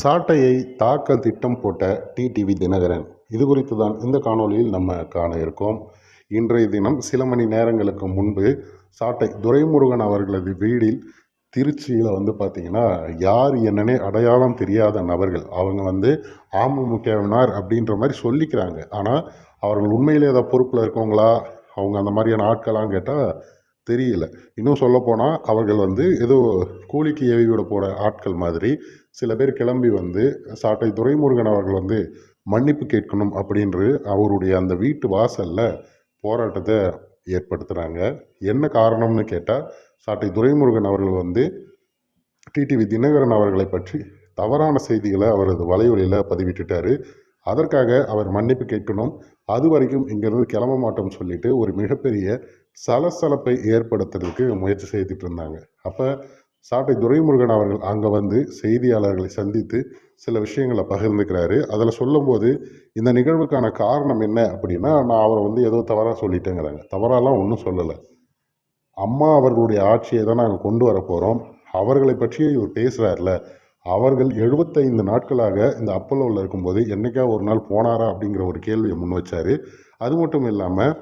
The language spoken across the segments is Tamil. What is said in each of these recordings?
சாட்டையை தாக்க திட்டம் போட்ட டிடிவி தினகரன். இது குறித்து தான் இந்த காணொளியில் நம்ம காண இருக்கோம். இன்றைய தினம் சில மணி நேரங்களுக்கு முன்பு சாட்டை துரைமுருகன் அவர்களது வீடில் திருச்சியில் வந்து பார்த்திங்கன்னா யார் என்னன்னே அடையாளம் தெரியாத நபர்கள். அவங்க வந்து அமமுகவினார் அப்படின்ற மாதிரி சொல்லிக்கிறாங்க. ஆனால் அவர்கள் உண்மையிலே ஏதாவது பொறுப்பில் இருக்கவங்களா? அவங்க அந்த மாதிரியான ஆட்களான்னு கேட்டால் தெரியல. இன்னும் சொல்லப்போனால் அவர்கள் வந்து ஏதோ கூலிக்கு ஏவி விட போகிற ஆட்கள் மாதிரி சில பேர் கிளம்பி வந்து சாட்டை துரைமுருகன் அவர்கள் வந்து மன்னிப்பு கேட்கணும் அப்படின்று அவருடைய அந்த வீட்டு வாசலில் போராட்டத்தை ஏற்படுத்துகிறாங்க என்ன காரணம்னு கேட்டால் சாட்டை துரைமுருகன் அவர்கள் வந்து டிடிவி தினகரன் அவர்களை பற்றி தவறான செய்திகளை அவரது வலைவலியில் பதிவிட்டுட்டார். அதற்காக அவர் மன்னிப்பு கேட்கணும். அது வரைக்கும் இங்கேருந்து கிளம்ப மாட்டோம்னு சொல்லிட்டு ஒரு மிகப்பெரிய சலசலப்பை ஏற்படுத்துறதுக்கு முயற்சி செய்துட்டு இருந்தாங்க. அப்போ சாட்டை துரைமுருகன் அவர்கள் அங்கே வந்து செய்தியாளர்களை சந்தித்து சில விஷயங்களை பகிர்ந்துக்கிறாரு. அதில் சொல்லும்போது இந்த நிகழ்வுக்கான காரணம் என்ன அப்படின்னா நான் அவரை வந்து ஏதோ தவறாக சொல்லிட்டேங்கிறாங்க. தவறாலாம் ஒன்றும் சொல்லலை. அம்மா அவர்களுடைய ஆட்சியை தான் நாங்கள் கொண்டு வர போகிறோம் அவர்களை பற்றி இவர் பேசுகிறார்ல அவர்கள் எழுபத்தைந்து நாட்களாக இந்த அப்பல்லோவில் இருக்கும்போது என்னைக்கா ஒரு நாள் போனாரா அப்படிங்கிற ஒரு கேள்வியை முன் வச்சார். அது மட்டும் இல்லாமல்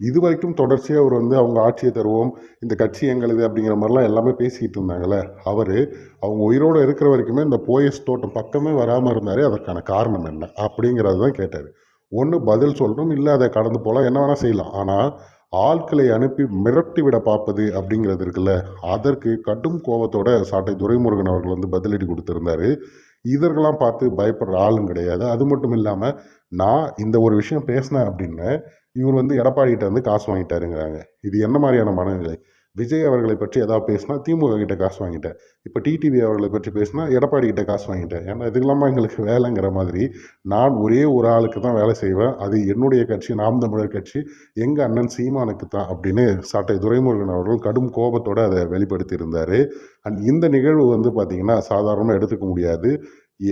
இது வரைக்கும் தொடர்ச்சியாக அவர் வந்து அவங்க ஆட்சியை தருவோம் இந்த கட்சி எங்களுது அப்படிங்கிற மாதிரிலாம் எல்லாமே பேசிக்கிட்டு இருந்தாங்கல்ல அவர் அவங்க உயிரோடு இருக்கிற வரைக்குமே இந்த போயஸ் தோட்டம் பக்கமே வராமல் இருந்தார் அதற்கான காரணம் என்ன அப்படிங்கிறது தான் கேட்டார். ஒன்று பதில் சொல்லணும் இல்லை அதை கடந்து போகலாம் என்ன வேணால் செய்யலாம். ஆனால் ஆட்களை அனுப்பி மிரட்டி விட பார்ப்பது அப்படிங்கிறது இருக்குல்ல? அதற்கு கடும் கோபத்தோட சாட்டை துரைமுருகன் அவர்கள் வந்து பதிலடி கொடுத்துருந்தாரு. இதற்கெல்லாம் பார்த்து பயப்படுற ஆளும் கிடையாது. அது மட்டும் இல்லாமல் நான் இந்த ஒரு விஷயம் பேசினேன் அப்படின்னு இவர் வந்து எடப்பாடிகிட்ட வந்து காசு வாங்கிட்டாருங்கிறாங்க. இது என்ன மாதிரியான மனநிலை? விஜய் அவர்களை பற்றி ஏதாவது பேசினா திமுக கிட்ட காசு வாங்கிட்டேன். இப்போ டிடிவி அவர்களை பற்றி பேசினா எடப்பாடி கிட்ட காசு வாங்கிட்டேன். ஏன்னா இது இல்லாமல் எங்களுக்கு வேலைங்கிற மாதிரி நான் ஒரே ஒரு ஆளுக்கு தான் வேலை செய்வேன். அது என்னுடைய கட்சி நாம் தமிழர் கட்சி எங்கள் அண்ணன் சீமானுக்கு தான் அப்படின்னு சாட்டை துரைமுருகன் அவர்கள் கடும் கோபத்தோடு அதை வெளிப்படுத்தியிருந்தார். அண்ட் இந்த நிகழ்வு வந்து பார்த்திங்கன்னா சாதாரணமாக எடுத்துக்க முடியாது.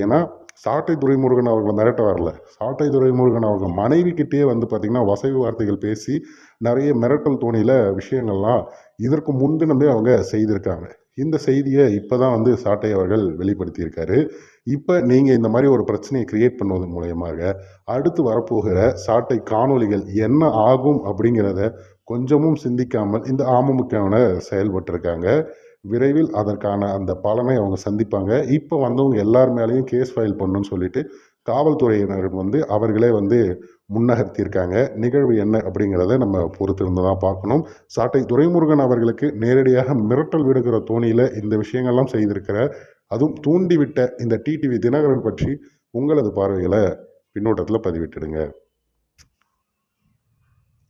ஏன்னா சாட்டை துரைமுருகன் அவர்கள் மிரட்ட வரல. சாட்டை துரைமுருகன் அவர்கள் மனைவிக்கிட்டே வந்து பார்த்திங்கன்னா வசதி வார்த்தைகள் பேசி நிறைய மிரட்டல் தோணியில் விஷயங்கள்லாம் இதற்கு முன்தினமே அவங்க செய்திருக்காங்க இந்த செய்தியை இப்போ தான் வந்து சாட்டை அவர்கள் வெளிப்படுத்தியிருக்காரு. இப்போ நீங்கள் இந்த மாதிரி ஒரு பிரச்சனையை கிரியேட் பண்ணுவதன் மூலயமாக அடுத்து வரப்போகிற சாட்டை காணொலிகள் என்ன ஆகும் அப்படிங்கிறத கொஞ்சமும் சிந்திக்காமல் இந்த அமமுகவின செயல்பட்டிருக்காங்க. விரைவில் அதற்கான அந்த பலனை அவங்க சந்திப்பாங்க. இப்போ வந்தவங்க எல்லார் மேலேயும் கேஸ் ஃபைல் பண்ணுன்னு சொல்லிட்டு காவல்துறையினர் வந்து அவர்களே வந்து முன்னகர்த்தியிருக்காங்க. நிகழ்வு என்ன அப்படிங்கிறத நம்ம பொறுத்திருந்து தான் பார்க்கணும். சாட்டை துரைமுருகன் அவர்களுக்கு நேரடியாக மிரட்டல் விடுகிற தோணியில் இந்த விஷயங்கள்லாம் செய்திருக்கிற அதுவும் தூண்டிவிட்ட இந்த டிடிவி தினகரன் பற்றி உங்களது பார்வைகளை பின்னோட்டத்தில் பதிவிட்டுடுங்க.